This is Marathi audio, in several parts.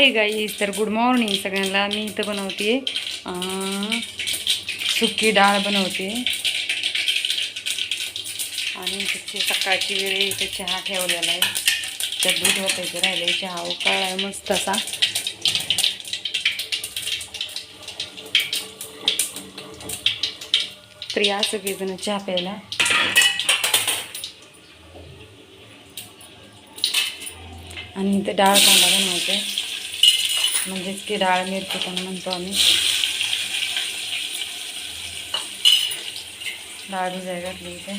हे गाई तर गुड मॉर्निंग सगळ्यांना. मी इथं बनवते सुकी डाळ बनवते. आणि तिथे सकाळची वेळ इथे चहा ठेवलेला आहे. त्यात दूध वाटायचं राहिलं चहा उकाळ आहे मस्त असा. तर या सगळेजण चहा प्यायला. आणि इथं डाळ कांदा बनवते म्हणजेच की डाळ मिरची पण म्हणतो आम्ही. डाळ भिजाय घातली इथे.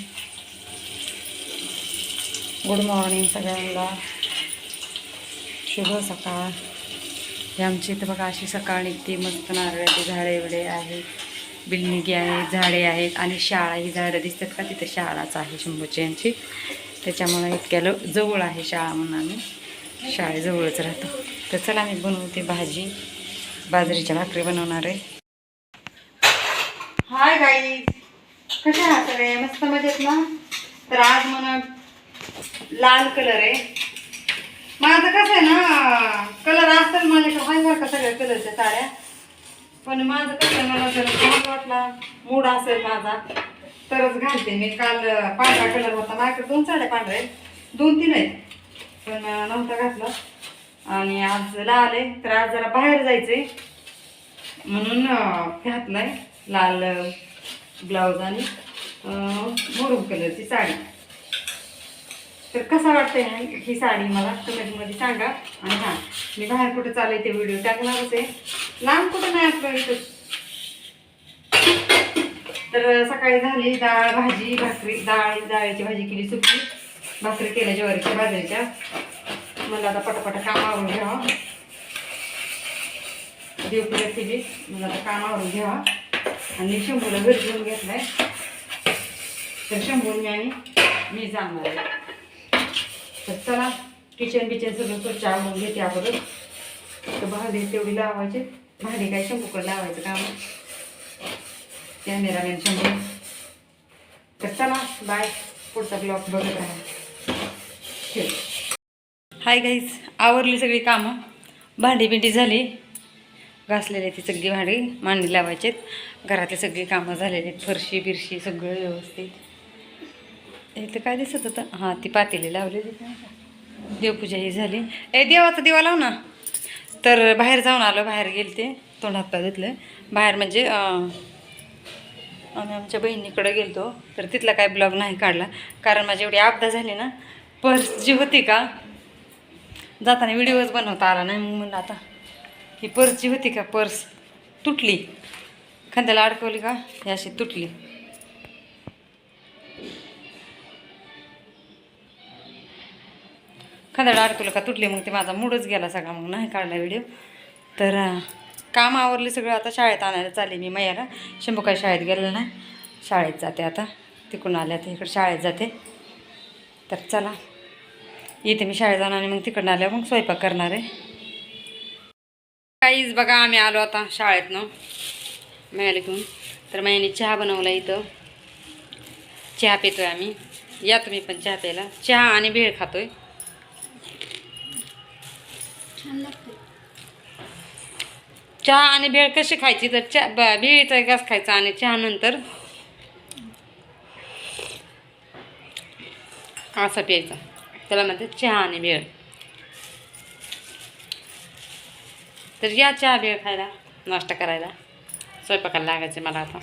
गुड मॉर्निंग सगळ्यांना. शुभ सकाळ. हे आमची इथं बघा अशी सकाळ निघते. मस्त नारळाची झाडे एवढे आहेत. बिल्डिंगी आहेत झाडे आहेत आणि शाळा ही झाडं दिसतात का? तिथं शाळाच आहे शंभूची. यांची त्याच्यामुळे इतक्या ल जवळ आहे शाळा म्हणून आम्ही. शाळेजवळच राहतो. तर चला मी बनवते भाजी. बाजरीच्या भाकरी बनवणार आहे. हाय गाई कशा आहात रे मस्त मजेत ना? तर आज म्हणून लाल कलर आहे. माझं कसं आहे ना कलर असेल माझ्याकडे हाय बरं का सगळ्या कलरच्या साड्या? पण माझं कसं आहे, मला जर छान वाटला. मूड असेल माझा. तरच घालते मी. काल पांढरा कलर होता. माझ्याकडे दोन साड्या पांढऱ्या आहेत. दोन तीन आहेत. पण नव्हता घातला. आणि आज लाल आहे तर आज जरा बाहेर जायचंय. म्हणून अं, घातलाय लाल ब्लाऊज आणि मोरूम कलरची साडी. तर कसा वाटतंय ही साडी मला कमेंटमध्ये सांगा. आणि हां मी बाहेर कुठं चालेल ते व्हिडिओ टाकणारच आहे. लांब कुठं नाही आपलं इथं? तर सकाळी झाली डाळ भाजी भाकरी. डाळ डाळीची भाजी केली सुकी. भाकरी केल्या ज्वारीच्या बाजरीच्या मला आता पटापटा कामावरून घ्यावा देवपुऱ्या केली मला आता कामावरून घ्यावा आणि शंभूला घरी घेऊन घेतलाय. तर शंभूने आणि मी जाणार आहे. तर चला किचन बिचन सगळं स्वच्छ आवडून घेते अगोदर. तर भांडी तेवढी लावायची. भांडे काय शंभूकडे लावायचं काम? कॅमेरामॅन शंभू. तर चला बाय पुढचा ब्लॉग बघत राहा. ठीक हाय गाईज आवरली सगळी कामं. भांडी बिंडी झाली. घासलेली ती सगळी भांडी. मांडी लावायचेत घरातली सगळी कामं झालेली आहेत. फरशी बिरशी सगळं व्यवस्थित. इथं काय दिसत होतं? हां ती पातेली लावलेली. नाही देवपूजा ही झाली. ए देवाचा दिवा लाव ना. तर बाहेर जाऊन आलो. बाहेर गेले ते तोंड हातपाय धुतलं. बाहेर म्हणजे आम्ही आमच्या बहिणीकडे गेलतो. तर तिथला काय ब्लॉग नाही काढला. कारण माझी एवढी आपदा झाली ना. पर्स जी होती का जाताना व्हिडिओच बनवता आला नाही मग म्हणलं आता ही पर्सची होती का? पर्स तुटली. खांद्याला अडकवली का? ही अशी तुटली. खांद्याला अडकवलं का? तुटली मग ते माझा मूडच गेला सगळा मग नाही काढला व्हिडिओ. तर काम आवरले सगळं आता शाळेत आणायला चालले मी मैयाला. शंभू काय शाळेत गेलेलं नाही. शाळेत जाते आता. तिकडून आल्या तर इकडे शाळेत जाते. तर चला. इथे मी शाळेत जाणार आणि मग तिकडून आल्या मग स्वयंपाक करणार आहे. काहीच बघा आम्ही आलो आता शाळेतनं. मिळाले घेऊन तर मैयाने चहा बनवला इथं. चहा पितोय आम्ही. या तुम्ही पण चहा प्यायला. चहा आणि भेळ खातोय. चहा आणि भेळ कशी खायची? तर चहा भेळीचा घास खायचा आणि चहा नंतर असं प्यायचा. त्याला म्हणते चहा आणि भेळ तर या चहा भेळ खायला नाश्ता करायला. स्वयंपाकाला लागायचं मला आता.